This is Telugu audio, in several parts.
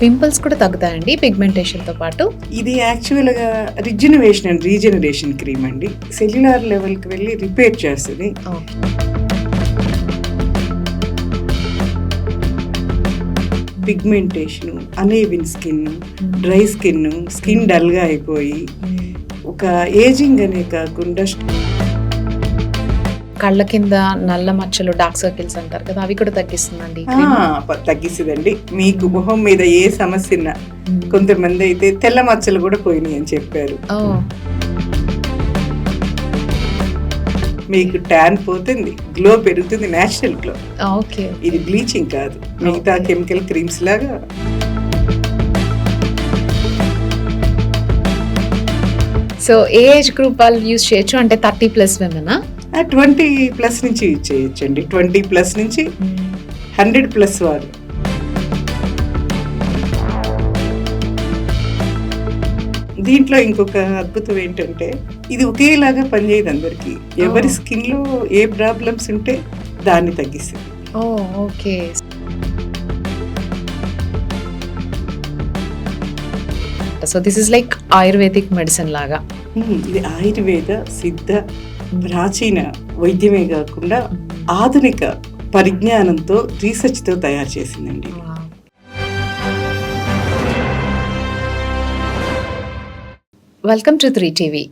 పింపుల్స్ కూడా తగ్గుతాయండి పిగ్మెంటేషన్తో పాటు. ఇది యాక్చువల్గా రిజనరేషన్ అండ్ రీజనరేషన్ క్రీమ్ అండి. సెల్యులార్ లెవెల్కి వెళ్ళి రిపేర్ చేస్తుంది. పిగ్మెంటేషన్ అనేవిన్ స్కిన్ డ్రై స్కిన్ స్కిన్ డల్గా అయిపోయి ఒక ఏజింగ్ అనే కాకుండా కళ్ళ కింద నల్ల మచ్చలు డార్క్ సర్కిల్స్ అంటారు కదా అవి కూడా తగ్గిస్తుందండి తగ్గిస్తుందండి. మీకు మొహం మీద ఏ సమస్య. కొంతమంది అయితే తెల్ల మచ్చలు కూడా పోయినాయి అని చెప్పారు. మీకు ట్యాన్ పోతుంది గ్లో పెరుగుతుంది నేచురల్ గ్లో ఓకే. ఇది బ్లీచింగ్ కాదు. మిగతా. కెమికల్ క్రీమ్స్ లాగా. సో ఏ ఏజ్ గ్రూప్ వాళ్ళు యూజ్ చేయొచ్చు? అంటే థర్టీ ప్లస్ విమెనా ట్వంటీ ప్లస్ నుంచి చేయొచ్చండి. ట్వంటీ ప్లస్ నుంచి హండ్రెడ్ ప్లస్ వారు. దీంట్లో ఇంకొక అద్భుతం ఏంటంటే ఇది ఒకేలాగా పనిచేయదు అందరికి. ఎవరి Oh. స్కిన్లో ఏ ప్రాబ్లమ్స్ ఉంటే దాన్ని తగ్గిస్తుంది. Okay. So this is like ayurvedic medicine లాగా. ఇది ఆయుర్వేద సిద్ధ ప్రాచీన వైద్యమే కాకుండా ఆధునిక పరిజ్ఞానంతో రీసెర్చ్తో తయారు చేసిందండి. Welcome to three TV.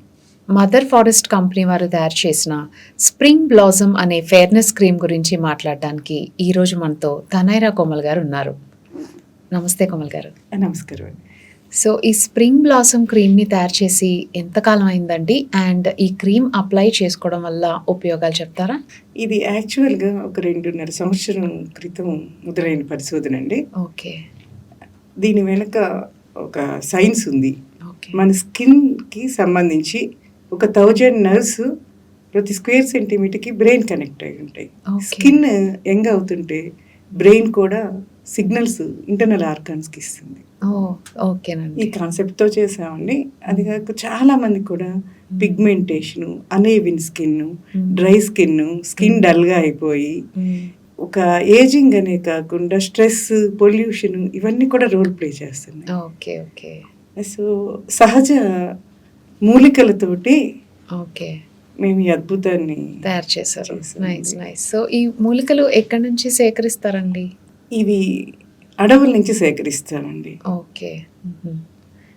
Mother forest company వారు తయారు చేసిన స్ప్రింగ్ బ్లాజమ్ అనే ఫేర్నెస్ క్రీమ్ గురించి మాట్లాడడానికి ఈరోజు మనతో తనైరా కోమల్ గారు ఉన్నారు. నమస్తే కోమల్ గారు. నమస్కారం సో ఈ స్ప్రింగ్ బ్లాసమ్ క్రీమ్ని తయారు చేసి ఎంతకాలం అయిందండి? అండ్ ఈ క్రీమ్ అప్లై చేసుకోవడం వల్ల ఉపయోగాలు చెప్తారా? ఇది యాక్చువల్గా ఒక రెండున్నర సంవత్సరం క్రితం మొదలైన పరిశోధన అండి. ఓకే. దీని వెనుక ఒక సైన్స్ ఉంది. ఓకే. మన స్కిన్కి సంబంధించి ఒక థౌజండ్ నర్వ్స్ ప్రతి స్క్వేర్ సెంటీమీటర్కి బ్రెయిన్ కనెక్ట్ అయి ఉంటాయి. స్కిన్ యంగ్ అవుతుంటే బ్రెయిన్ కూడా సిగ్నల్స్ ఇంటర్నల్ ఆర్గాన్స్కి ఇస్తుంది. ఓ ఈ ఓకేనండి కాన్సెప్ట్తో చేసామండి. అది కాక చాలా మంది కూడా పిగ్మెంటేషన్ అనేవిన్ స్కిన్ డ్రై స్కిన్ స్కిన్ డల్గా అయిపోయి. ఒక ఏజింగ్ అనే కాకుండా స్ట్రెస్ పొల్యూషన్ ఇవన్నీ కూడా రోల్ ప్లే చేస్తున్నాయి. Okay okay. సో సహజ మూలికలతోటి ఓకే. మేము ఈ అద్భుతాన్ని తయారు చేశారు. Nice nice. సో ఈ మూలికలు ఎక్కడి నుంచి సేకరిస్తారండి? ఇవి అడవుల నుంచి సేకరిస్తామండి ఓకే.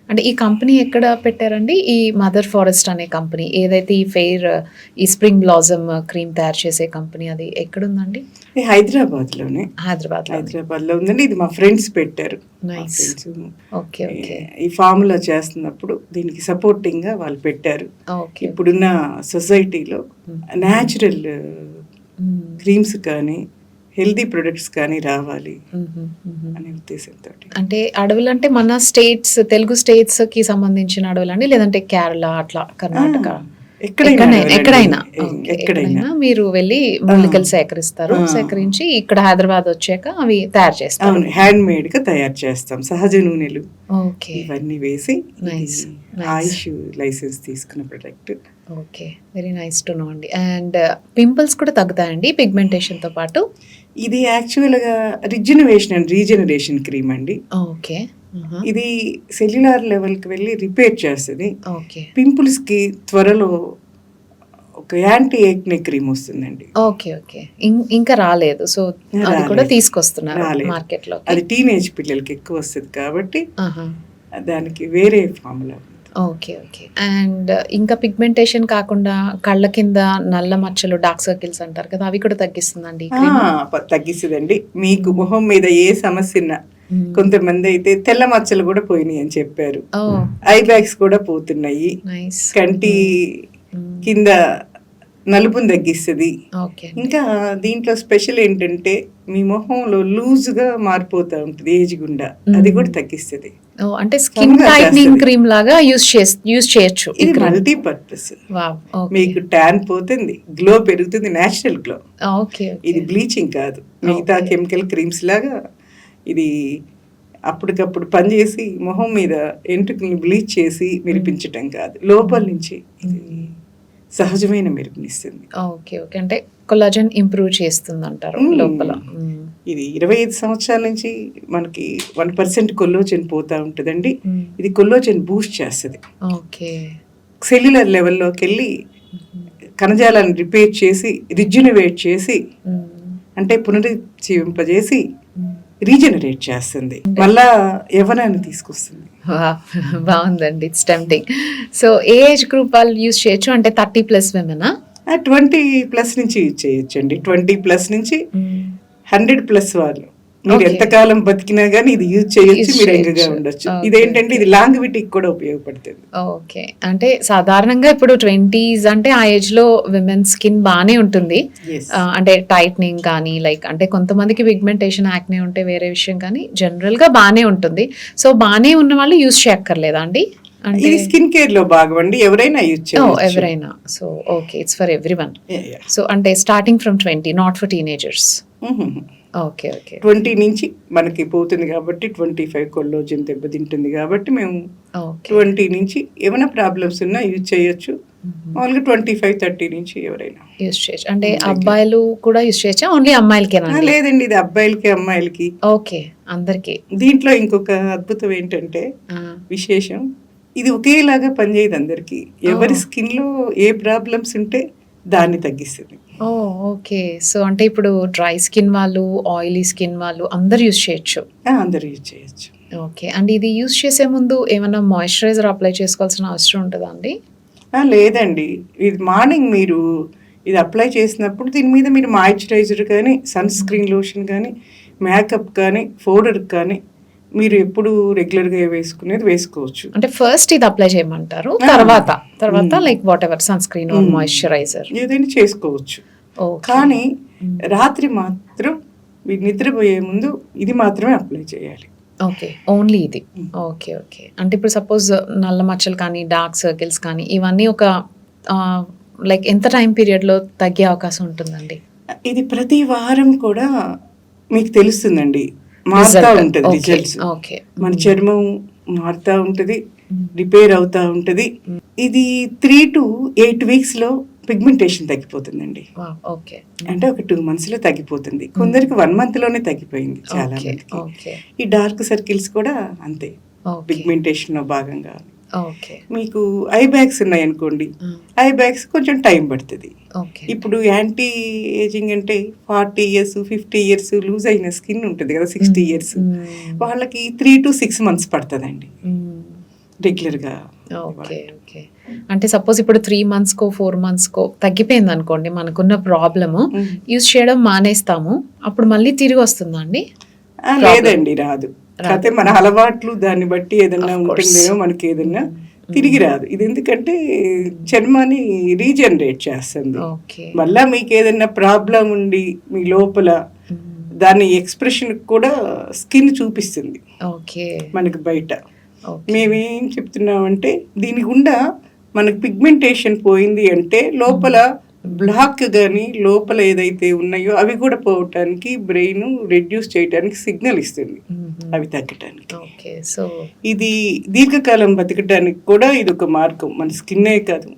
అంటే ఈ కంపెనీ ఎక్కడ పెట్టారండి? ఈ మదర్ ఫారెస్ట్ అనే కంపెనీ ఏదైతే ఈ ఫెయిర్ ఈ స్ప్రింగ్ బ్లాజమ్ క్రీమ్ తయారు చేసే కంపెనీ అది ఎక్కడుందండి? ఇది హైదరాబాద్లోనే. హైదరాబాద్లో హైదరాబాద్లో ఉందండి. ఇది మా ఫ్రెండ్స్ పెట్టారు. Okay okay. ఈ ఫార్ములా చేస్తున్నప్పుడు దీనికి సపోర్టింగ్గా వాళ్ళు పెట్టారు. ఓకే. ఇప్పుడున్న సొసైటీలో న్యాచురల్. క్రీమ్స్ కానీ హెల్దీ ప్రొడక్ట్స్ కానీ రావాలి. అనే ఉద్దేశంతో. అంటే అడవులు అంటే మన స్టేట్స్ తెలుగు స్టేట్స్కి సంబంధించిన అడవులు అండి లేదంటే కేరళ అట్లా కర్ణాటక? ఎక్కడైనా ఎక్కడైనా మీరు వెళ్ళి మూలికలు సేకరిస్తారు. సేకరించి ఇక్కడ హైదరాబాద్ వచ్చాక అవి తయారు అవును హ్యాండ్ మేడ్గా తయారు చేస్తాం. సహజ నూనెలు. ఓకే. ఇవన్నీ వేసి. ఆయుష్ లైసెన్స్ తీసుకున్న product. Okay. Very nice to know అండి. అండ్ పింపుల్స్ కూడా తగ్గుతాయండి పిగ్మెంటేషన్తో పాటు? ఇది యాక్చువల్గా రిజనరేషన్ అండ్ రీజనరేషన్ క్రీమ్ అండి. ఓకే. ఇది సెల్యులార్ లెవెల్కి వెళ్ళి రిపేర్ చేస్తుంది. ఓకే. పింపుల్స్కి త్వరలో ఒక యాంటీ ఏక్నే క్రీమ్ వస్తుందండి. Okay okay. ఇంకా రాలేదు. సో అది. కూడా తీసుకొస్తున్నారు. మార్కెట్లో అది టీనేజ్ పిల్లలకి ఎక్కువ వస్తుంది కాబట్టి దానికి వేరే ఫార్ములా ఓకే ఓకే. అండ్ ఇంకా పిగ్మెంటేషన్ కాకుండా కళ్ళ కింద నల్ల మచ్చలు డార్క్ సర్కిల్స్ అంటారు కదా అవి కూడా తగ్గిస్తుందండి? తగ్గిస్తుందండి. మీకు మొహం మీద ఏ సమస్య. కొంతమంది అయితే తెల్ల మచ్చలు కూడా పోయినాయి అని చెప్పారు. ఐ బ్యాగ్స్ కూడా పోతున్నాయి. కంటి కింద నలుపుని తగ్గిస్తుంది. ఇంకా దీంట్లో స్పెషల్ ఏంటంటే మీ మొహంలో లూజ్గా మారిపోతూ ఉంటుంది ఏజ్ గుండా. అది కూడా తగ్గిస్తుంది. ఓ అంటే స్కిన్ టైట్నింగ్. క్రీమ్ లాగా యూస్ యూస్ చేయొచ్చు ఇది మల్టీ పర్పస్ వావ్ ఓకే మీకు ట్యాన్ పోతుంది గ్లో పెరుగుతుంది నేచురల్ గ్లో ఓకే ఇది బ్లీచింగ్ కాదు. మిగతా. కెమికల్ క్రీమ్స్ లాగా ఇది అప్పటికప్పుడు పనిచేసి మొహం మీద ఎంట్రుకల్ని బ్లీచ్ చేసి మెరిపించటం కాదు లోపల నుంచి ఇది సహజమైన మెరుపునిస్తుంది ఓకే ఓకే అంటే కొలాజన్ ఇంప్రూవ్ చేస్తుంది అంటారు. లోపల. ఇది ఇరవై ఐదు సంవత్సరాల నుంచి మనకి వన్ పర్సెంట్ కొల్లోజన్ పోతా ఉంటుందండి. ఇది కొల్లోజన్ బూస్ట్ చేస్తుంది ఓకే సెల్యులర్ లెవెల్లోకి వెళ్ళి కణజాలాన్ని రిపేర్ చేసి రిజ్యునివేట్ చేసి. అంటే పునరుజ్జీవింపజేసి. రీజనరేట్ చేస్తుంది. మళ్ళా యవనాన్ని తీసుకొస్తుంది. బాగుందండి. It's tempting so A age group వాళ్ళు యూస్ చేయొచ్చు? అంటే థర్టీ ప్లస్ విమెనా ట్వంటీ ప్లస్ నుంచి యూజ్ చేయొచ్చండి. ట్వంటీ ప్లస్ నుంచి హండ్రెడ్ ప్లస్ వాళ్ళు. మీరు. ఎంతకాలం బతికినా కానీ ఇది యూజ్ చేయొచ్చు మీరు చేయొచ్చు. ఉండొచ్చు. ఇదేంటంటే ఇది. లాంగ్విటీకి కూడా ఉపయోగపడుతుంది. ఓకే అంటే సాధారణంగా ఇప్పుడు ట్వంటీస్ అంటే ఆ ఏజ్లో విమెన్ స్కిన్ బాగానే ఉంటుంది. అంటే టైట్నింగ్ కానీ లైక్ అంటే కొంతమందికి పిగ్మెంటేషన్ యాక్నే ఉంటే వేరే విషయం కానీ జనరల్గా బాగానే ఉంటుంది. సో బాగానే ఉన్న వాళ్ళు యూస్ చేయక్కర్లేదా అండి? అంటే ఇది స్కిన్ కేర్లో భాగం అండి ఎవరైనా యూజ్ ఓ, చేయొచ్చు. ఎవరైనా. So okay it's for everyone Yeah, yeah. So అంటే starting from twenty not for teenagers. Okay okay. Twenty నుంచి మనకి పోతుంది కాబట్టి ట్వంటీ ఫైవ్ కొల్లోజన్ దెబ్బతింటుంది కాబట్టి మేము ట్వంటీ నుంచి ఏమైనా ప్రాబ్లమ్స్ ఉన్నా యూజ్ చేయొచ్చు. మామూలుగా ట్వంటీ ఫైవ్ థర్టీ నుంచి ఎవరైనా. యూస్ చేయొచ్చు. అంటే. అబ్బాయిలు కూడా యూస్ చేయొచ్చా? ఓన్లీ అమ్మాయిలకేనా ఆ, లేదండి ఇది అబ్బాయిలకి అమ్మాయిలకి. ఓకే అందరికి. దీంట్లో ఇంకొక అద్భుతం ఏంటంటే విశేషం ఇది ఒకేలాగా పనిచేయదు అందరికి. ఎవరి. స్కిన్లో ఏ ప్రాబ్లమ్స్ ఉంటే దాన్ని తగ్గిస్తుంది. ఓకే సో అంటే ఇప్పుడు డ్రై స్కిన్ వాళ్ళు ఆయిలీ స్కిన్ వాళ్ళు అందరు యూస్ చేయొచ్చు? ఆ, అందరూ యూజ్ చేయొచ్చు. ఓకే అండ్ ఇది యూస్ చేసే ముందు ఏమైనా మాయిశ్చరైజర్ అప్లై చేసుకోవాల్సిన అవసరం ఉంటుందా అండి? ఆ, లేదండి. ఇది మార్నింగ్ మీరు ఇది అప్లై చేసినప్పుడు దీని మీద మీరు మాయిశ్చరైజర్ కానీ సన్ స్క్రీన్ లోషన్ కానీ మేకప్ కానీ పౌడర్ కానీ మీరు ఎప్పుడు రెగ్యులర్గా వేసుకునేది వేసుకోవచ్చు. అంటే ఫస్ట్ ఇది అప్లై చేయమంటారు. తర్వాత తర్వాత. Like whatever sunscreen or. Moisturiser. ఏదైనా చేసుకోవచ్చు. కానీ రాత్రి మాత్రం నిద్రపోయే ముందు ఇది మాత్రమే అప్లై చేయాలి. ఓకే ఓన్లీ ఇది. ఓకే ఓకే అంటే ఇప్పుడు సపోజ్ నల్ల మచ్చలు కానీ డార్క్ సర్కిల్స్ కానీ ఇవన్నీ ఒక లైక్ ఎంత టైం పీరియడ్లో తగ్గే అవకాశం ఉంటుందండి? ఇది ప్రతి వారం కూడా మీకు తెలుస్తుందండి. మారుతా. ఉంటుంది రిజల్ట్స్ okay. మన Mm. చర్మం మారుతా ఉంటుంది. రిపేర్ అవుతా ఉంటుంది. ఇది త్రీ టు ఎయిట్ వీక్స్లో పిగ్మెంటేషన్ తగ్గిపోతుందండి. ఓకే అంటే ఒక టూ మంత్స్లో తగ్గిపోతుంది. కొందరికి వన్ మంత్లోనే తగ్గిపోయింది చాలా మందికి. ఈ డార్క్ సర్కిల్స్ కూడా అంతే ఓకే పిగ్మెంటేషన్లో భాగంగా. ఓకే మీకు ఐ బ్యాగ్స్ ఉన్నాయి అనుకోండి ఐ బ్యాగ్స్ కొంచెం టైం పడుతుంది. ఇప్పుడు యాంటీ ఏజింగ్ అంటే forty years fifty years loose అయిన స్కిన్ ఉంటుంది కదా సిక్స్టీ ఇయర్స్ వాళ్ళకి త్రీ టు సిక్స్ మంత్స్ పడుతుందండి. రెగ్యులర్గా ఓకే ఓకే అంటే సపోజ్ ఇప్పుడు త్రీ మంత్స్కో ఫోర్ మంత్స్కో తగ్గిపోయింది అనుకోండి మనకున్న ప్రాబ్లము. యూజ్ చేయడం మానేస్తాము అప్పుడు మళ్ళీ తిరిగి వస్తుందా అండి? లేదండి రాదు. కాకపోతే మన అలవాట్లు దాన్ని బట్టి ఏదన్నా. ఉంటుందేమో మనకి ఏదన్నా తిరిగి రాదు. ఇది ఎందుకంటే చర్మాన్ని రీజనరేట్ చేస్తుంది. ఓకే. మళ్ళా మీకు ఏదన్నా ప్రాబ్లం ఉండి మీ లోపల. దాని ఎక్స్ప్రెషన్ కూడా స్కిన్ చూపిస్తుంది. ఓకే. మనకి బయట. మేమేం చెప్తున్నామంటే దీని గుండా మనకు పిగ్మెంటేషన్ పోయింది అంటే లోపల బ్లాక్ కానీ లోపల ఏదైతే ఉన్నాయో అవి కూడా పోవటానికి బ్రెయిన్ రెడ్యూస్ చేయడానికి సిగ్నల్ ఇస్తుంది. అవి తగ్గటానికి. ఓకే సో ఇది దీర్ఘకాలం బతకడానికి కూడా ఇది ఒక మార్గం. మన స్కిన్నే కాదు.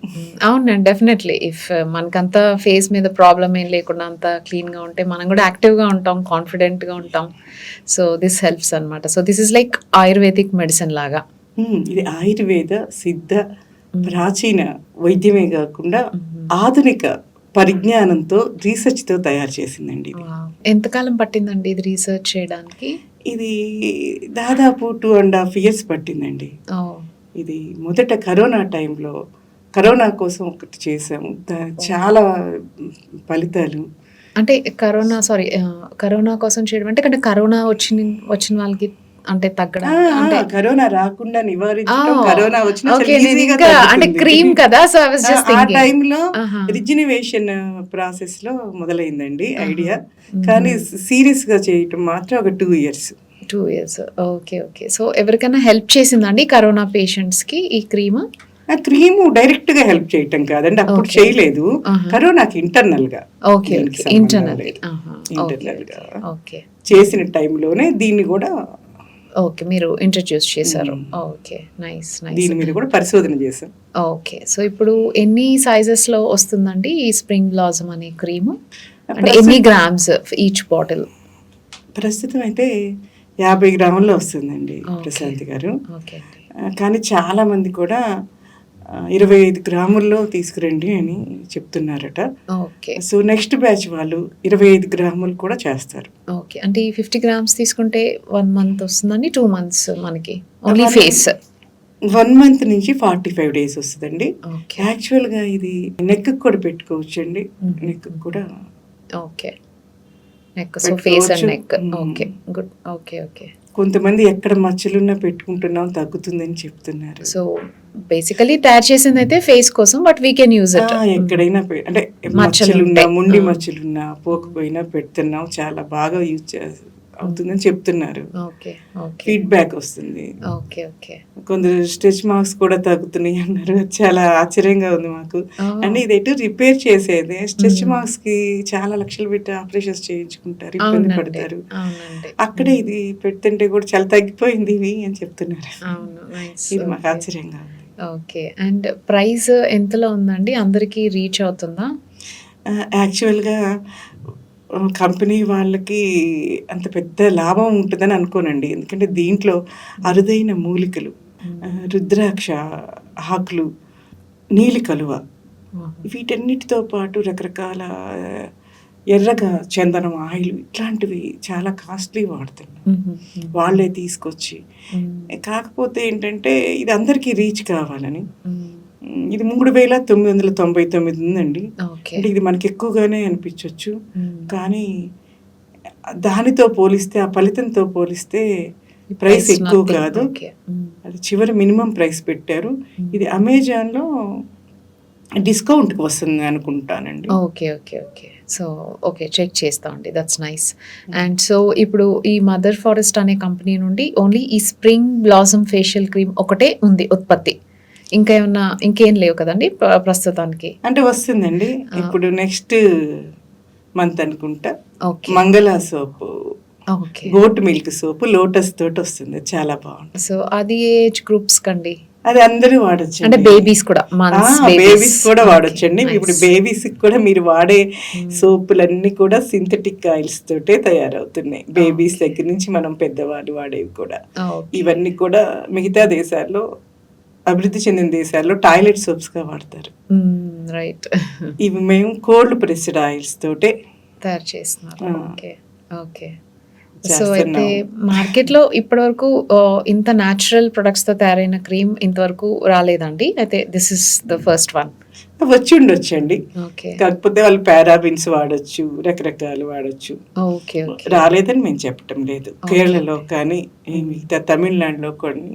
అవునండి డెఫినెట్లీ ఇఫ్ మనకంత ఫేస్ మీద ప్రాబ్లం ఏం లేకుండా అంత క్లీన్గా ఉంటే మనం కూడా యాక్టివ్గా ఉంటాం కాన్ఫిడెంట్గా ఉంటాం. సో దిస్ హెల్ప్స్ అన్నమాట. So this is like ayurvedic medicine లాగా. ఇది ఆయుర్వేద సిద్ధ ప్రాచీన వైద్యమే కాకుండా ఆధునిక పరిజ్ఞానంతో రీసెర్చ్తో తయారు చేసిందండి ఇది. ఎంతకాలం పట్టిందండి ఇది రీసెర్చ్ చేయడానికి? ఇది దాదాపు టూ అండ్ హాఫ్ ఇయర్స్ పట్టిందండి. ఇది మొదట కరోనా టైంలో కరోనా కోసం ఒకటి చేసాము చాలా ఫలితాలు. అంటే కరోనా సారీ కరోనా కోసం చేయడం అంటే అంటే కరోనా వచ్చిన వచ్చిన వాళ్ళకి అంటే తగ్గడం ఆ, అంటే కరోనా రాకుండా నివారించడం కరోనా వచ్చిన అంటే cream కదా, ఆ thinking. టైంలో ఆహా. రిజినివేషన్ ప్రాసెస్లో మొదలైందండి. ఐడియా. కానీ సీరియస్గా చేయటం మాత్రం ఒక two years two years okay okay so ఎవరికైనా హెల్ప్ చేసిందండి కరోనా పేషెంట్స్కి ఈ క్రీమ్ ఆ క్రీమ్ డైరెక్ట్గా హెల్ప్ చేయటం కాదండి అప్పుడు. చేయలేదు. కరోనాకి ఇంటర్నల్గా ఓకే ఇంటర్నల్ Internal గా. ఓకే చేసిన టైంలోనే దీన్ని కూడా ఓకే మీరు ఇంట్రడ్యూస్ చేశారు. ఓకే నైస్ దీని నైస్ మీద కూడా పరిశోధన చేశాం ఓకే సో ఇప్పుడు ఎన్ని సైజెస్లో వస్తుందండి ఈ స్ప్రింగ్ బ్లాజమ్ అనే క్రీమ్ అంటే ఎన్ని గ్రామ్స్ ఈచ్ బాటిల్ ప్రస్తుతం అయితే యాభై గ్రాముల్లో వస్తుందండి. ప్రశాంతి గారు. కానీ చాలా మంది కూడా ఇరవై ఐదు గ్రాముల్లో తీసుకురండి అని చెప్తున్నారట. ఓకే. సో నెక్స్ట్ బ్యాచ్ వాళ్ళు ఇరవై ఐదు గ్రాములు కూడా చేస్తారు. ఓకే. అంటే ఈ ఫిఫ్టీ గ్రామ్స్ తీసుకుంటే వన్ మంత్ వస్తుందండి టూ మంత్స్ మనకి? ఓన్లీ ఫేస్ వన్ మంత్ నుంచి ఫార్టీ ఫైవ్ డేస్ వస్తుందండి. యాక్చువల్గా ఇది నెక్ కూడా పెట్టుకోవచ్చు అండి. నెక్ కూడా okay. Neck so face and neck. Okay. Good. Okay okay. కొంతమంది ఎక్కడ మచ్చలున్నా పెట్టుకుంటున్నాం తగ్గుతుందని చెప్తున్నారు సో బేసికలీ తయారు చేసింది అయితే ఫేస్ కోసం but we can use it ఎక్కడైనా అంటే మచ్చలు మచ్చలున్నా. ముండి ఆ. మచ్చలున్నా పోకపోయినా పెడుతున్నాం చాలా బాగా యూజ్ చే అవుతుందని చెప్తున్నారు. ఫీడ్బ్యాక్ వస్తుంది. Okay okay. కొందరు స్ట్రెచ్ మార్క్స్ కూడా తగ్గుతున్నాయి అన్నారు. చాలా ఆశ్చర్యంగా ఉంది మాకు. అంటే ఇది ఎటు రిపేర్ చేసేది స్ట్రెచ్. మార్క్స్కి చాలా లక్షలు పెట్టి ఆపరేషన్స్ చేయించుకుంటారు ఇబ్బంది పడతారు. అక్కడే ఇది పెడుతుంటే కూడా చాలా తగ్గిపోయింది ఇవి అని చెప్తున్నారు. ఇది మాకు ఆశ్చర్యంగా ఉంది. ఓకే అండ్ ప్రైస్ ఎంతలో ఉందండి? అందరికీ రీచ్ అవుతుందా? యాక్చువల్గా కంపెనీ వాళ్ళకి అంత పెద్ద లాభం ఉంటుందని అనుకోనండి. ఎందుకంటే దీంట్లో అరుదైన మూలికలు రుద్రాక్ష ఆకులు నీలి కలువ వీటన్నిటితో పాటు రకరకాల ఎర్రగా చందనం ఆయిల్ ఇట్లాంటివి చాలా కాస్ట్లీ వాడుతున్నారు. వాళ్ళే తీసుకొచ్చి కాకపోతే ఏంటంటే ఇది అందరికీ రీచ్ కావాలని ఇది మూడు వేల తొమ్మిది వందల తొంభై తొమ్మిది ఉందండి. ఓకే. అంటే ఇది మనకి ఎక్కువగానే అనిపించవచ్చు కానీ దానితో పోలిస్తే ఆ ఫలితంతో పోలిస్తే ప్రైస్ ఎక్కువ కాదు. అది చివరి మినిమం ప్రైస్ పెట్టారు. ఇది అమెజాన్లో డిస్కౌంట్కి వస్తుంది అనుకుంటానండి. Okay okay okay. So okay check చేస్తామండి. దట్స్ నైస్ అండ్ సో ఇప్పుడు ఈ మదర్ ఫారెస్ట్ అనే కంపెనీ నుండి ఓన్లీ ఈ స్ప్రింగ్ బ్లాసమ్ ఫేషియల్ క్రీమ్ ఒకటే ఉంది ఉత్పత్తి. ఇంకా ఏమన్నా ఇంకేం లేవు కదండి ప్ర- ప్రస్తుతానికి? అంటే వస్తుందండి. ఇప్పుడు నెక్స్ట్ మంత్ అనుకుంటా. Mangala soap. Okay. Goat milk soap lotus తోటి వస్తుంది. చాలా బాగుంటుంది. సో అది ఏజ్ గ్రూప్స్ కండి? అది అందరూ వాడచ్చు అంటే బేబీస్ కూడా బేబీస్. కూడా వాడొచ్చండి. ఇప్పుడు బేబీస్ కూడా మీరు వాడే సోపులన్నీ కూడా సింథటిక్ ఆయిల్స్ తోటే తయారవుతున్నాయి. బేబీస్ దగ్గర నుంచి మనం పెద్దవాళ్ళు వాడేవి కూడా. ఇవన్నీ కూడా మిగతా దేశాల్లో అభివృద్ధి చెందిన దేశాల్లో టాయిలెట్ సోప్స్గా వాడతారు రైట్. ఇవి మేము కోల్డ్ ప్రెస్డ్ ఆయిల్స్ తోటే తయారు చేస్తున్నారు. Okay okay. సో. అయితే మార్కెట్లో ఇప్పటివరకు ఇంత న్యాచురల్ ప్రొడక్ట్స్తో తయారైన క్రీమ్ ఇంతవరకు రాలేదండి. అయితే this is the first one వచ్చి ఉండొచ్చండి. ఓకే. కాకపోతే వాళ్ళు పారాబిన్స్ వాడొచ్చు రకరకాలు వాడొచ్చు. రాలేదని మేము చెప్పటం లేదు. కేరళలో కానీ మిగతా తమిళనాడులో కొన్ని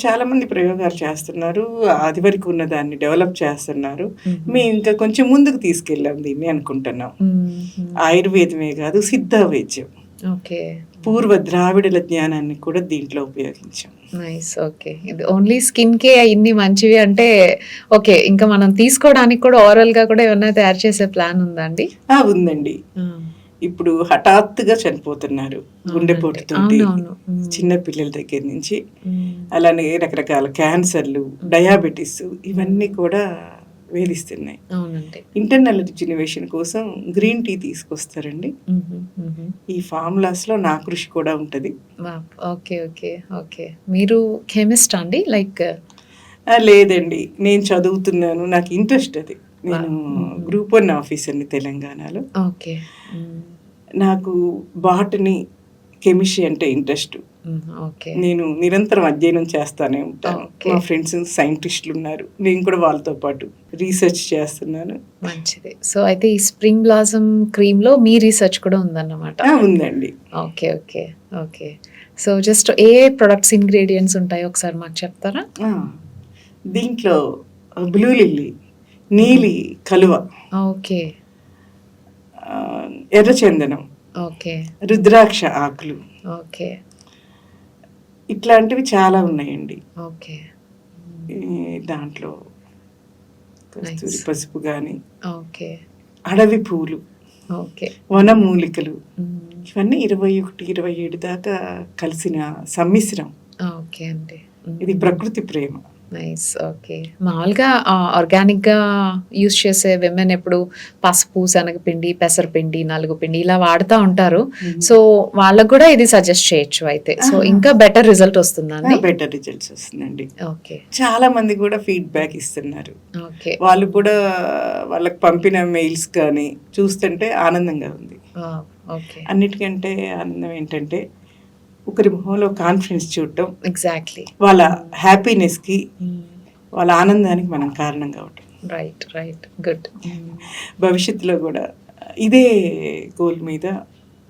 చాలా మంది ప్రయోగాలు చేస్తున్నారు. అది వరకు ఉన్న దాన్ని డెవలప్ చేస్తున్నారు. మేము. ఇంకా కొంచెం ముందుకు తీసుకెళ్ళాం దీన్ని అనుకుంటున్నాం. ఆయుర్వేదమే కాదు సిద్ధ వైద్యం ఓకే. పూర్వ ద్రావిడల జ్ఞానాన్ని కూడా దీంట్లో ఉపయోగించాం. నైస్ ఓకే ఇది ఓన్లీ స్కిన్ కే ఇన్ని మంచివి అంటే ఓకే ఇంకా మనం తీసుకోవడానికి కూడా ఓవరాల్గా కూడా ఏమన్నా తయారు చేసే ప్లాన్ ఉందా అండి? ఉందండి. ఇప్పుడు హఠాత్తుగా చనిపోతున్నారు గుండెపోటుతోటి. చిన్న పిల్లల దగ్గర నుంచి. అలానే రకరకాల క్యాన్సర్లు డయాబెటీస్ ఇవన్నీ కూడా వేధిస్తున్నాయి. ఇంటర్నల్ రిజినవేషన్ కోసం గ్రీన్ టీ తీసుకొస్తారండి. ఈ ఫార్ములాస్లో నా కృషి కూడా ఉంటది. Okay okay okay. మీరు కెమిస్ట్ అండి? లైక్ లేదండి. నేను చదువుతున్నాను. నాకు ఇంట్రెస్ట్ అది. నేను గ్రూప్ వన్ ఆఫీసర్ని తెలంగాణలో. ఓకే. నాకు బాటనీ కెమిస్ట్రీ అంటే ఇంట్రెస్ట్. ఓకే. నేను నిరంతరం అధ్యయనం చేస్తానే ఉంటాను. మా ఫ్రెండ్స్ సైంటిస్టులు ఉన్నారు నేను కూడా వాళ్ళతో పాటు రీసెర్చ్ చేస్తున్నాను. మంచిది. సో అయితే ఈ స్ప్రింగ్ బ్లాసమ్ క్రీమ్లో మీ రీసెర్చ్ కూడా ఉందన్నమాట. ఉందండి. Okay okay okay. So just ఏ ప్రొడక్ట్స్ ఇంగ్రీడియంట్స్ ఉంటాయో ఒకసారి మాకు చెప్తారా? దీంట్లో బ్లూ లిల్లీ నీలి కలువ. ఓకే. ఎర్రచందనం ఓకే. రుద్రాక్ష ఆకులు. ఓకే. ఇట్లాంటివి చాలా ఉన్నాయండి. ఓకే. దాంట్లో కస్తూరి. పసుపు కానీ ఓకే. అడవి పూలు ఓకే. వనమూలికలు. ఇవన్నీ ఇరవై ఒకటి ఇరవై ఏడు దాకా కలిసిన సమ్మిశ్రం. ఓకే అండి. ఇది ప్రకృతి ప్రేమ. నైస్ ఓకే మామూలుగా ఆర్గానిక్గా యూస్ చేసే విమెన్ ఎప్పుడు పసుపు శనగపిండి పెసరపిండి నలుగుపిండి ఇలా వాడుతూ ఉంటారు. సో వాళ్ళకు కూడా ఇది సజెస్ట్ చేయొచ్చు అయితే. సో. ఇంకా బెటర్ రిజల్ట్ వస్తుందండి. బెటర్ రిజల్ట్స్ వస్తుందండి. ఓకే చాలా మంది కూడా ఫీడ్బ్యాక్ ఇస్తున్నారు. ఓకే వాళ్ళు కూడా వాళ్ళకి పంపిన మెయిల్స్ కానీ చూస్తుంటే ఆనందంగా ఉంది. ఓకే అన్నిటికంటే ఆనందం ఏంటంటే ఒకరి మొహంలో కాన్ఫిడెన్స్ చూడటం. ఎగ్జాక్ట్లీ వాళ్ళ హ్యాపీనెస్కి వాళ్ళ ఆనందానికి మనం కారణం కావటం. రైట్ రైట్ గుడ్ భవిష్యత్తులో కూడా ఇదే గోల్ మీద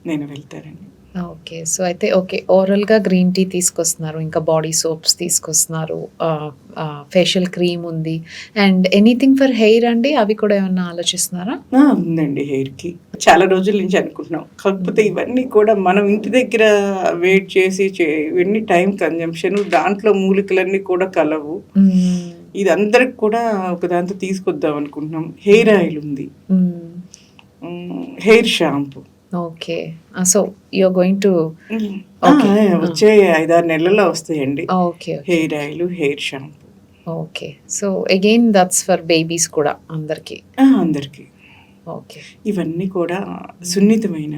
నేను వెళ్తానండి. ఓకే సో అయితే ఓకే ఓవరాల్గా గ్రీన్ టీ తీసుకొస్తున్నారు. ఇంకా బాడీ సోప్స్ తీసుకొస్తున్నారు. ఫేషియల్ క్రీమ్ ఉంది. అండ్ ఎనీథింగ్ ఫర్ హెయిర్ అండి? అవి కూడా ఏమన్నా ఆలోచిస్తున్నారా? ఉందండి హెయిర్కి చాలా రోజుల నుంచి అనుకుంటున్నాం. కాకపోతే ఇవన్నీ కూడా మనం ఇంటి దగ్గర వెయిట్ చేసి ఇవన్నీ టైం కన్జంప్షన్ దాంట్లో మూలికలన్నీ కూడా కలవు. ఇది అందరికి కూడా ఒక దాంతో తీసుకొద్దాం అనుకుంటున్నాం. హెయిర్ ఆయిల్ ఉంది. Hair shampoo okay so you're going to వచ్చే ఐదారు నెలల్లో వస్తాయండి. Okay hair oil hair shampoo okay so again that's for babies కూడా అందరికి. అందరికి. ఓకే ఇవన్నీ కూడా సున్నితమైన.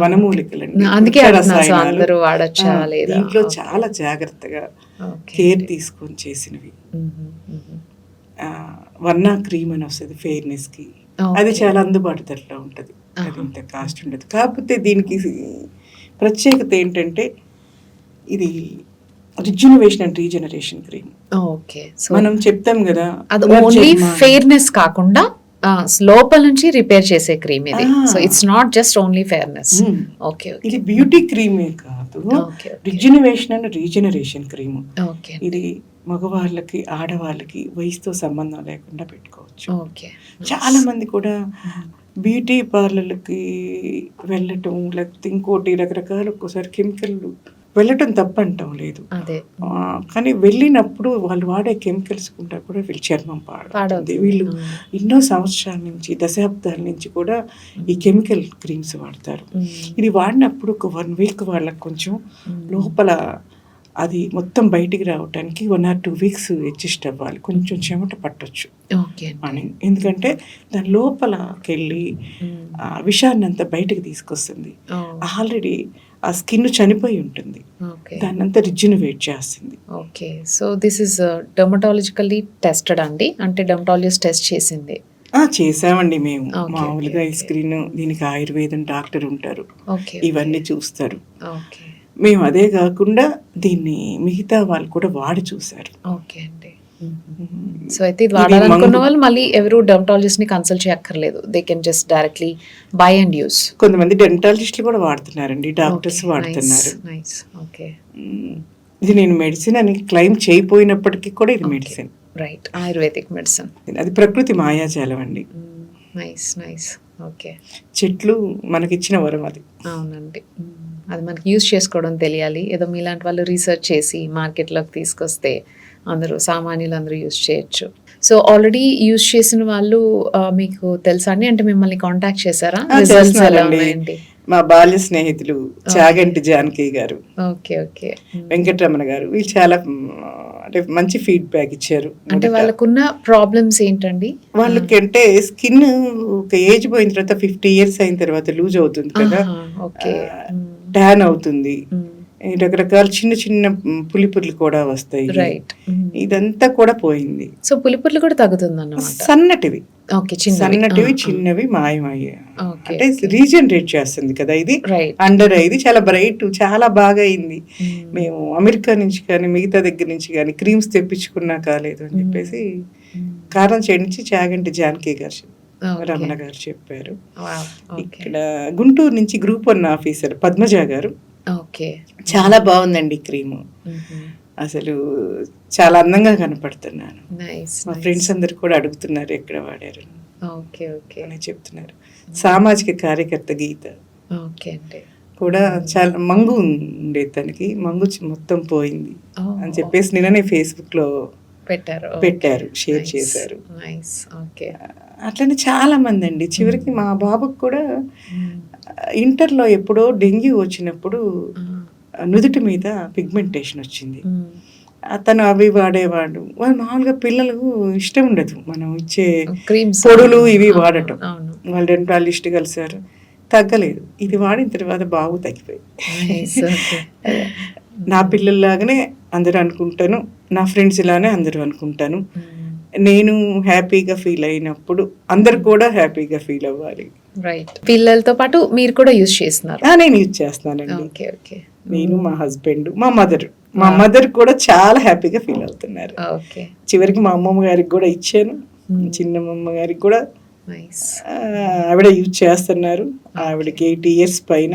వనమూలికలండి. అందుకే వృక్ష అడుగుతున్నా, సో రసాయనాలు. అందరూ వాడొచ్చా లేదా? ఓకే. చాలా జాగ్రత్తగా కేర్ తీసుకొని చేసినవి. ఆ, వర్ణ క్రీమ్ అని వస్తుంది ఫెయిర్నెస్కి అది చాలా అందుబాటు ధరలో ఉంటుంది. అది. ఇంత కాస్ట్ ఉండదు. కాకపోతే దీనికి ప్రత్యేకత ఏంటంటే ఇది rejuvenation and regeneration cream. Okay. So మనం చెప్తాం కదా అది ఓన్లీ. ఫెయిర్నెస్ కాకుండా లోపల నుంచి రిపేర్ చేసే క్రీమ్ ఇది. So it's not just only fairness. Hmm. Okay ఇది బ్యూటీ క్రీమే కాదు rejuvenation and regeneration cream. Okay. ఇది మగవాళ్ళకి ఆడవాళ్ళకి వయసుతో సంబంధం లేకుండా పెట్టుకోవచ్చు. ఓకే. చాలా మంది కూడా బ్యూటీ పార్లర్లకి వెళ్ళటం లేకపోతే ఇంకోటి రకరకాల ఒక్కోసారి కెమికల్ వెళ్ళటం తప్పంటాం లేదు అదే కానీ వెళ్ళినప్పుడు వాళ్ళు వాడే కెమికల్స్ కూడా కూడా వీళ్ళ చర్మం పాడవుతుంది. వీళ్ళు. ఎన్నో సంవత్సరాల నుంచి దశాబ్దాల నుంచి కూడా ఈ కెమికల్ క్రీమ్స్ వాడతారు. ఇది వాడినప్పుడు ఒక వన్ వీక్ వాళ్ళకి కొంచెం. లోపల అది మొత్తం బయటికి రావడానికి one or two weeks adjust అవ్వాలి. కొంచెం చెమట పట్టొచ్చు. ఓకే అని. ఎందుకంటే దాని లోపలకి వెళ్ళి. ఆ విషాన్ని అంతా బయటకు తీసుకొస్తుంది. ఆల్రెడీ ఆ స్కిన్ చనిపోయి ఉంటుంది. ఓకే దాన్ని అంతా రిజ్యునవేట్ చేస్తుంది okay so this is dermatologically tested అండి? అంటే డెర్మటాలజిస్ట్ టెస్ట్ చేసింది. చేసామండి మేము. మామూలుగా ఈ స్క్రీన్ దీనికి ఆయుర్వేదం డాక్టర్ ఉంటారు. ఓకే ఇవన్నీ చూస్తారు. ఓకే మేము అదే కాకుండా దీన్ని మిగతా వాళ్ళు కూడా వాడి చూసారు ఓకే అండి. సో అయితే ఇది వాడాలనుకున్న వాళ్ళు మళ్ళీ ఎవరు డెర్మటాలజిస్ట్ని కన్సల్ట్ చేయక్కర్లేదు. They can just directly buy and use కొంతమంది డెంటాలజిస్టులు కూడా వాడుతున్నారండి. డాక్టర్స్ వాడుతున్నారు. Nice okay. ఇది నేను మెడిసిన్ అని క్లెయిమ్ చేయపోయినప్పటికీ కూడా ఇది మెడిసిన్ రైట్ ఆయుర్వేదిక్ మెడిసిన్ అది ప్రకృతి మాయాజాలం అండి. నైస్ నైస్ ఓకే చెట్లు మనకిచ్చిన వరం అది. అవునండి. అది మనకి యూస్ చేసుకోవడం తెలియాలి. ఏదో మీలాంటి వాళ్ళు రీసెర్చ్ చేసి మార్కెట్లోకి తీసుకొస్తే అందరూ సామాన్యులు అందరూ యూస్ చేయొచ్చు. సో ఆల్రెడీ యూస్ చేసిన వాళ్ళు మీకు తెలుసా అండి? అంటే మిమ్మల్ని కాంటాక్ట్ చేశారా? మా బాల్య స్నేహితులు చాగంటి జానకి గారు. Okay okay. మ్మ్. వెంకటరమణ గారు. వీళ్ళు చాలా అంటే మంచి ఫీడ్బ్యాక్ ఇచ్చారు అంటే. వాళ్ళకున్న ప్రాబ్లమ్స్ ఏంటండి? వాళ్ళకి అంటే స్కిన్ ఒక ఏజ్ పోయిన తర్వాత ఫిఫ్టీ ఇయర్స్ అయిన తర్వాత లూజ్ అవుతుంది కదా. ఓకే. ట్యాన్ అవుతుంది. రకరకాల చిన్న చిన్న పులిపుర్లు కూడా వస్తాయి. రైట్. ఇదంతా కూడా పోయింది. సో పులిపుర్లు కూడా తగ్గుతుంది అన్నమాట సన్నటివి సన్నటివి చిన్నవి మాయమయ్యాయి. ఓకే. అంటే రీజనరేట్ చేస్తుంది కదా ఇది. అండర్ ఇది చాలా బ్రైట్ చాలా బాగా అయింది. మేము. అమెరికా నుంచి కానీ మిగతా దగ్గర నుంచి కానీ క్రీమ్స్ తెప్పించుకున్నా కాలేదు అని చెప్పేసి కారం చెడించి చాగంటి జానకి గారు రమణ గారు చెప్పారు. ఇక్కడ గుంటూరు నుంచి గ్రూప్ వన్ ఆఫీసర్ పద్మజ గారు. ఓకే. చాలా బాగుందండి క్రీమ్. అసలు చాలా అందంగా కనపడుతున్నాను. మా ఫ్రెండ్స్ అందరు కూడా అడుగుతున్నారు ఎక్కడ వాడారు ఓకే ఓకే. అని చెప్తున్నారు. సామాజిక కార్యకర్త గీత. ఓకే అండి. కూడా చాలా మంగు ఉండే తనకి. మంగు మొత్తం పోయింది. అని చెప్పేసి నిన్ననే ఫేస్బుక్లో పెట్టారు. పెట్టారు షేర్ చేశారు. నైస్ ఓకే అట్లనే చాలా మంది అండి చివరికి మా బాబుకు కూడా ఇంటర్లో ఎప్పుడో డెంగ్యూ వచ్చినప్పుడు నుదుటి మీద పిగ్మెంటేషన్ వచ్చింది. అతను అవి వాడేవాడు. వాళ్ళు మామూలుగా పిల్లలకు ఇష్టం ఉండదు. మనం ఇచ్చే పొడులు ఇవి వాడటం. అవును. వాళ్ళు డెంటాలిస్ట్ కలిసారు. తగ్గలేదు. ఇది వాడిన తర్వాత బాగు తగ్గిపోయి. నా పిల్లల్లాగానే అందరూ అనుకుంటాను. నా ఫ్రెండ్స్ ఇలానే అందరూ అనుకుంటాను. Mm. నేను హ్యాపీగా ఫీల్ అయినప్పుడు అందరు కూడా హ్యాపీగా ఫీల్ అవ్వాలి. రైట్ పిల్లలతో పాటు మీరు కూడా యూజ్ చేస్తున్నారు. నేను యూజ్ చేస్తానండి ఓకే ఓకే నేను మా హస్బెండ్ మా మదర్ మా మదర్ కూడా చాలా హ్యాపీగా ఫీల్ అవుతున్నారు. ఓకే చివరికి మా అమ్మమ్మ గారికి కూడా ఇచ్చాను. చిన్నమ్మ గారికి కూడా ఆవిడ యూజ్ చేస్తున్నారు. ఆవిడకి ఎయిటీ ఇయర్స్ పైన.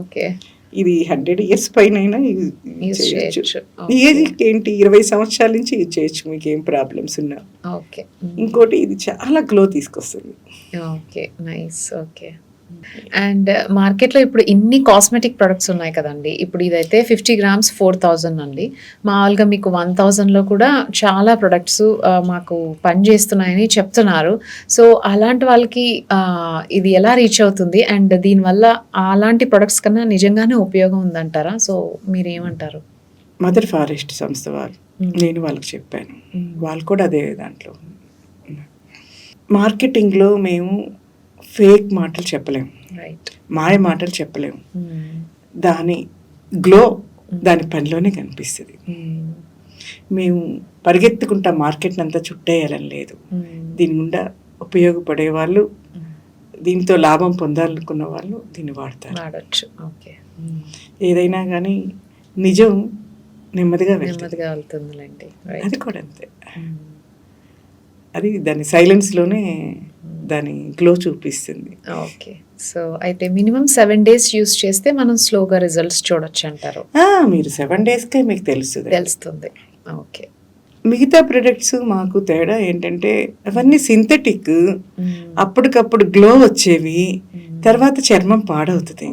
ఓకే ఇది హండ్రెడ్ ఇయర్స్ పైన చేయొచ్చు. ఏజ్కి ఏంటి ఇరవై సంవత్సరాల నుంచి యూజ్ చేయొచ్చు మీకు ఏం ప్రాబ్లమ్స్ ఉన్నా. ఓకే. ఇంకోటి ఇది చాలా గ్లో తీసుకొస్తుంది. ఓకే. నైస్. ఓకే. అండ్ మార్కెట్లో ఇప్పుడు ఇన్ని కాస్మెటిక్ ప్రొడక్ట్స్ ఉన్నాయి కదండి. ఇప్పుడు ఇదైతే ఫిఫ్టీ గ్రామ్స్ ఫోర్ థౌజండ్ అండి. మామూలుగా మీకు వన్ థౌజండ్లో కూడా చాలా ప్రొడక్ట్స్ మాకు పనిచేస్తున్నాయని చెప్తున్నారు. సో అలాంటి వాళ్ళకి ఇది ఎలా రీచ్ అవుతుంది? అండ్ దీనివల్ల అలాంటి ప్రొడక్ట్స్ కన్నా నిజంగానే ఉపయోగం ఉందంటారా? సో మీరేమంటారు? మదర్ ఫారెస్ట్ సంస్థ వాళ్ళు నేను వాళ్ళకి చెప్పాను. వాళ్ళు కూడా అదే దాంట్లో మార్కెటింగ్లో మేము ఫేక్ మాటలు చెప్పలేము రైట్ మాయ మాటలు చెప్పలేము దాని గ్లో దాని పనిలోనే కనిపిస్తుంది. మేము పరిగెత్తుకుంటా మార్కెట్ అంతా చుట్టేయాలని లేదు. దీని గుండా ఉపయోగపడే వాళ్ళు దీంతో లాభం పొందాలనుకున్న వాళ్ళు దీన్ని వాడతారు. వాడచ్చు. ఓకే ఏదైనా కానీ నిజం నెమ్మదిగా నెమ్మదిగా వెళ్తుందిలేండి. అది కూడా అంతే. అది దాని సైలెన్స్లోనే దాని గ్లో చూపిస్తుంది. ఓకే. సో అయితే మినిమం సెవెన్ డేస్ యూస్ చేస్తే మనం స్లోగా రిజల్ట్స్ చూడొచ్చు అంటారు. మీరు సెవెన్ డేస్కే మీకు తెలుస్తుంది. తెలుస్తుంది. ఓకే. మిగతా ప్రొడక్ట్స్ మాకు తేడా ఏంటంటే అవన్నీ సింథటిక్. అప్పటికప్పుడు గ్లో వచ్చేవి. తర్వాత చర్మం పాడవుతుంది.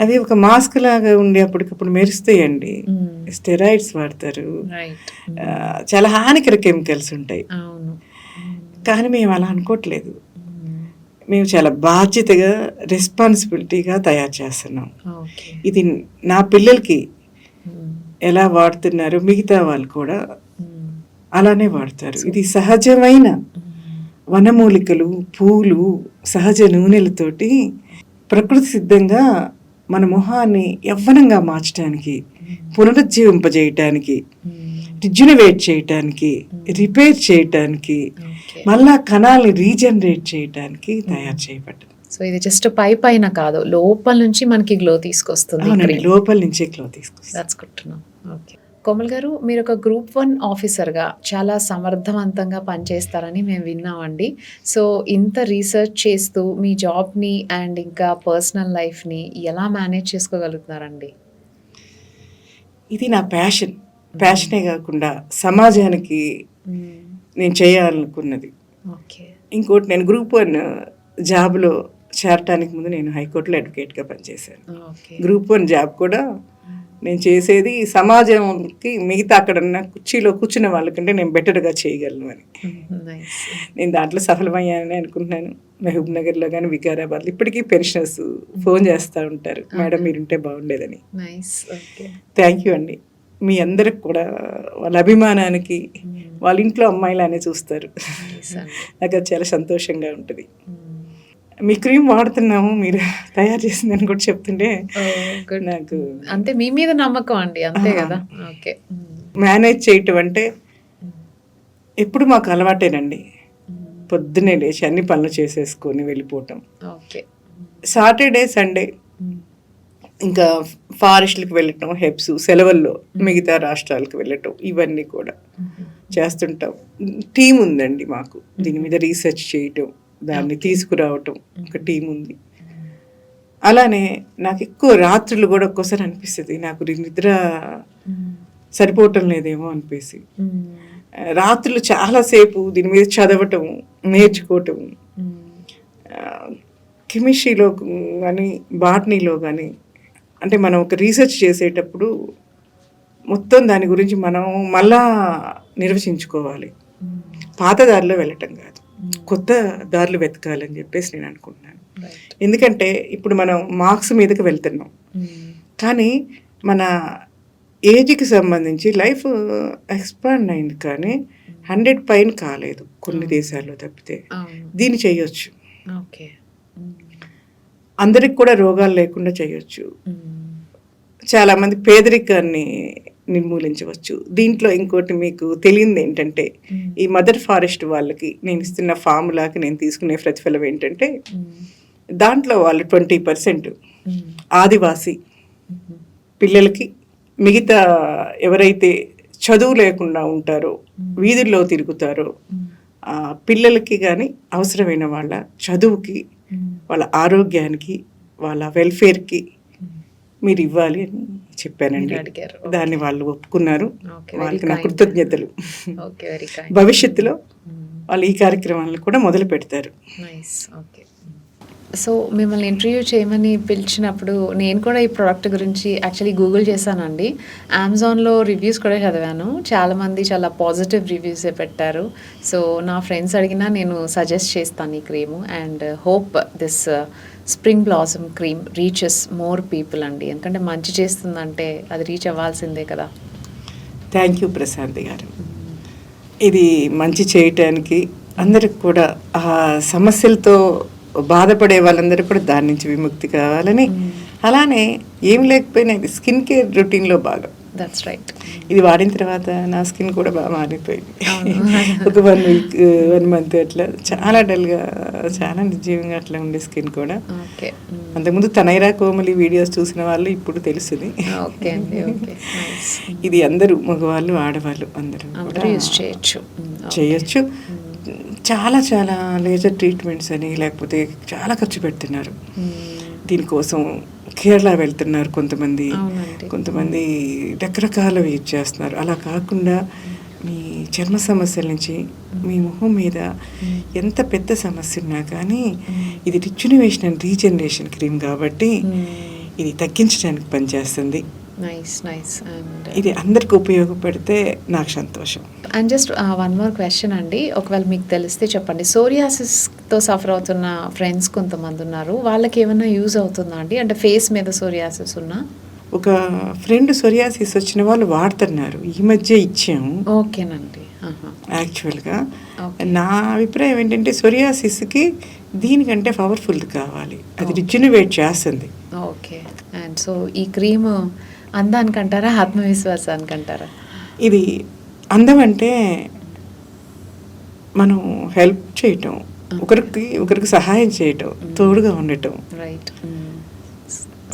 అవి ఒక మాస్క్ లాగా ఉండి అప్పటికప్పుడు మెరుస్తాయండి. స్టెరాయిడ్స్ వాడతారు. చాలా హానికర కెమికల్స్ ఉంటాయి. అవును. కానీ మేము అలా అనుకోవట్లేదు. మేము చాలా బాధ్యతగా రెస్పాన్సిబిలిటీగా తయారు చేస్తున్నాం. ఇది నా పిల్లలకి ఎలా వాడుతున్నారు మిగతా వాళ్ళు కూడా అలానే వాడతారు. ఇది సహజమైన వనమూలికలు పూలు సహజ నూనెలతోటి ప్రకృతి సిద్ధంగా మన మొహాన్ని యవ్వనంగా మార్చడానికి పునరుజ్జీవింపజేయటానికి రిజ్యునవేట్ చేయటానికి రిపేర్ చేయటానికి మళ్ళా కణాలని రీజనరేట్ చేయటానికి తయారు చేయబడ్డది. సో ఇది జస్ట్ పై పైన కాదు లోపల నుంచి మనకి గ్లో తీసుకొస్తుంది లోపల నుంచే క్లో తీసుకొస్తాం దాట్స్ గుడ్ ఓకే కోమల్ గారు మీరు ఒక గ్రూప్ వన్ ఆఫీసర్గా చాలా సమర్థవంతంగా పనిచేస్తారని మేము విన్నామండి. సో ఇంత రీసెర్చ్ చేస్తూ మీ జాబ్ని అండ్ ఇంకా పర్సనల్ లైఫ్ని ఎలా మేనేజ్ చేసుకోగలుగుతున్నారండి? ఇది నా ప్యాషన్ ప్యాషనే కాకుండా సమాజానికి నేను చేయాలనుకున్నది. ఓకే. ఇంకోటి నేను గ్రూప్ వన్ జాబ్లో చేరటానికి ముందు నేను హైకోర్టులో అడ్వకేట్గా పనిచేశాను. గ్రూప్ వన్ జాబ్ కూడా నేను చేసేది సమాజంకి మిగతా అక్కడ ఉన్న కుర్చీలో కూర్చున్న వాళ్ళకంటే నేను బెటర్గా చేయగలను అని. నేను దాంట్లో సఫలమయ్యానని అనుకుంటున్నాను. మహబూబ్ నగర్లో కానీ వికారాబాద్లో ఇప్పటికీ పెన్షనర్స్ ఫోన్ చేస్తూ ఉంటారు. మేడం మీరుంటే బాగుండేదని. థ్యాంక్ యూ అండి. మీ అందరికి కూడా వాళ్ళ అభిమానానికి వాళ్ళ ఇంట్లో అమ్మాయిలానే చూస్తారు. నాకు అది చాలా సంతోషంగా ఉంటుంది. మీ క్రీమ్ వాడుతున్నాము మీరు తయారు చేసిందని కూడా చెప్తుంటే నాకు అంటే మీ మీద నమ్మకం అండి అంతే. కదా? ఓకే. మేనేజ్ చేయటం అంటే ఎప్పుడు మాకు అలవాటేనండి. పొద్దున్నే లేచి అన్ని పనులు చేసేసుకొని వెళ్ళిపోవటం. ఓకే. సాటర్డే సండే ఇంకా ఫారెస్ట్లకు వెళ్ళటం హెబ్స్ సెలవుల్లో మిగతా రాష్ట్రాలకు వెళ్ళటం ఇవన్నీ కూడా చేస్తుంటాం. టీం ఉందండి మాకు. దీని మీద రీసెర్చ్ చేయటం దాన్ని తీసుకురావటం ఒక టీం ఉంది. అలానే నాకు ఎక్కువ రాత్రులు కూడా ఒక్కోసారి అనిపిస్తుంది. నాకు నిద్ర సరిపోవటం లేదేమో అనిపేసి. రాత్రులు చాలాసేపు దీని మీద చదవటం నేర్చుకోవటం కెమిస్ట్రీలో కానీ బాటనీలో కానీ అంటే మనం ఒక రీసెర్చ్ చేసేటప్పుడు మొత్తం దాని గురించి మనం మళ్ళా నిర్వచించుకోవాలి. పాత దారిలో వెళ్ళటం కాదు. కొత్త దారులు వెతకాలని చెప్పేసి నేను అనుకుంటున్నాను. ఎందుకంటే ఇప్పుడు మనం మార్క్స్ మీదకి వెళ్తున్నాం. కానీ మన ఏజ్కి సంబంధించి లైఫ్ ఎక్స్పాండ్ అయింది కానీ హండ్రెడ్ పైన కాలేదు కొన్ని దేశాల్లో తప్పితే. దీన్ని చేయొచ్చు. ఓకే. అందరికి కూడా రోగాలు లేకుండా చేయొచ్చు. చాలామంది పేదరికాన్ని నిర్మూలించవచ్చు దీంట్లో ఇంకోటి మీకు తెలియంది ఏంటంటే. ఈ మదర్ ఫారెస్ట్ వాళ్ళకి నేను ఇస్తున్న ఫార్ములాకి నేను తీసుకునే ప్రతిఫలం ఏంటంటే. దాంట్లో వాళ్ళు ట్వంటీ పర్సెంట్. ఆదివాసీ. పిల్లలకి మిగతా ఎవరైతే చదువు లేకుండా ఉంటారో వీధుల్లో తిరుగుతారో పిల్లలకి కానీ అవసరమైన వాళ్ళ చదువుకి. వాళ్ళ ఆరోగ్యానికి వాళ్ళ వెల్ఫేర్కి మీరు ఇవ్వాలి అని చెప్పానండి. దాన్ని వాళ్ళు ఒప్పుకున్నారు. వాళ్ళకి నా. కృతజ్ఞతలు. భవిష్యత్తులో వాళ్ళు ఈ కార్యక్రమాలను కూడా మొదలు పెడతారు ఓకే. సో మిమ్మల్ని ఇంటర్వ్యూ చేయమని పిలిచినప్పుడు నేను కూడా ఈ ప్రోడక్ట్ గురించి యాక్చువల్లీ గూగుల్ చేశానండి. అమెజాన్లో రివ్యూస్ కూడా చదివాను. చాలామంది చాలా పాజిటివ్ రివ్యూసే పెట్టారు. సో నా ఫ్రెండ్స్ అడిగినా నేను సజెస్ట్ చేస్తాను ఈ cream and hope this spring blossom cream reaches more people అండి. ఎందుకంటే మంచి చేస్తుందంటే అది రీచ్ అవ్వాల్సిందే కదా. థ్యాంక్ యూ ప్రశాంతి గారు. ఇది మంచి చేయటానికి అందరికి కూడా ఆ సమస్యలతో బాధపడే వాళ్ళందరూ కూడా దాని నుంచి విముక్తి కావాలని. అలానే ఏం లేకపోయినా ఇది స్కిన్ కేర్ రొటీన్లో భాగం. దట్స్ రైట్ ఇది వాడిన తర్వాత నా స్కిన్ కూడా బాగా మారిపోయింది. ఒక వన్ వీక్ వన్ మంత్ అట్లా చాలా డల్గా చాలా నిర్జీవంగా అట్లా ఉండే స్కిన్ కూడా. ఓకే. అంతకుముందు తనైరా కోమలి వీడియోస్ చూసిన వాళ్ళు ఇప్పుడు తెలుస్తుంది ఓకే అండి ఓకే. నైస్ ఇది అందరూ మగవాళ్ళు ఆడవాళ్ళు అందరూ కూడా చేయొచ్చు. చేయొచ్చు. చాలా చాలా లేజర్ ట్రీట్మెంట్స్ అని లేకపోతే చాలా ఖర్చు పెడుతున్నారు మ్మ్. దీనికోసం కేరళ వెళ్తున్నారు కొంతమంది. కొంతమంది రకరకాలవి యూజ్ చేస్తున్నారు అలా కాకుండా మీ చర్మ సమస్యల నుంచి మీ మొహం మీద ఎంత పెద్ద సమస్య ఉన్నా కానీ ఇది రిచ్యునివేషన్ అండ్ రీజనరేషన్ క్రీమ్ కాబట్టి. ఇది తగ్గించడానికి పనిచేస్తుంది నైస్ నైస్ అండ్ ఇది అందరికి ఉపయోగపడితే నాకు సంతోషం. And just one more question అండి. ఒకవేళ మీకు తెలిస్తే చెప్పండి. సోరియాసిస్తో సఫర్ అవుతున్న ఫ్రెండ్స్ కొంతమంది ఉన్నారు. వాళ్ళకి ఏమైనా యూజ్ అవుతుందా అండి? అంటే ఫేస్ మీద సోరియాసిస్ ఉన్నా? ఒక ఫ్రెండ్ సొరియాసిస్ వచ్చిన వాళ్ళు వాడుతున్నారు. ఈ మధ్య ఇచ్చాము. ఓకేనండి. యాక్చువల్గా. నా అభిప్రాయం ఏంటంటే సొరియాసిస్కి దీనికంటే పవర్ఫుల్ కావాలి. అది రిజ్యునివేట్ చేస్తుంది. ఓకే. అండ్ సో ఈ క్రీమ్ అందానికంటారా ఆత్మవిశ్వాసానికంటారా? ఇది అందం అంటే మనం హెల్ప్ చేయటం ఒకరికి ఒకరికి సహాయం చేయటం తోడుగా ఉండటం రైట్.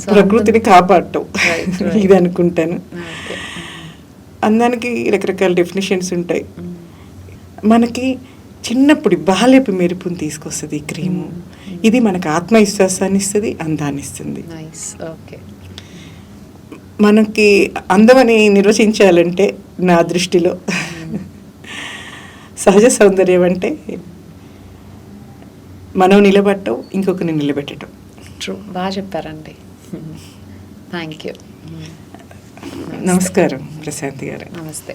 ప్రకృతిని కాపాడటం. ఇది అనుకుంటాను. అందానికి రకరకాల డెఫినేషన్స్ ఉంటాయి. మనకి చిన్నప్పుడు బాల్యపు మెరుపుని తీసుకొస్తుంది ఈ క్రీము. ఇది మనకు ఆత్మవిశ్వాసాన్ని ఇస్తుంది అందాన్ని ఇస్తుంది ఓకే. మనకి అందమని నిర్వచించాలంటే నా దృష్టిలో సహజ సౌందర్యం అంటే మనం నిలబడటం ఇంకొకరిని నిలబెట్టడం ట్రూ బాగా చెప్పారండి. థ్యాంక్ యూ నమస్కారం ప్రశాంతి గారు. నమస్తే.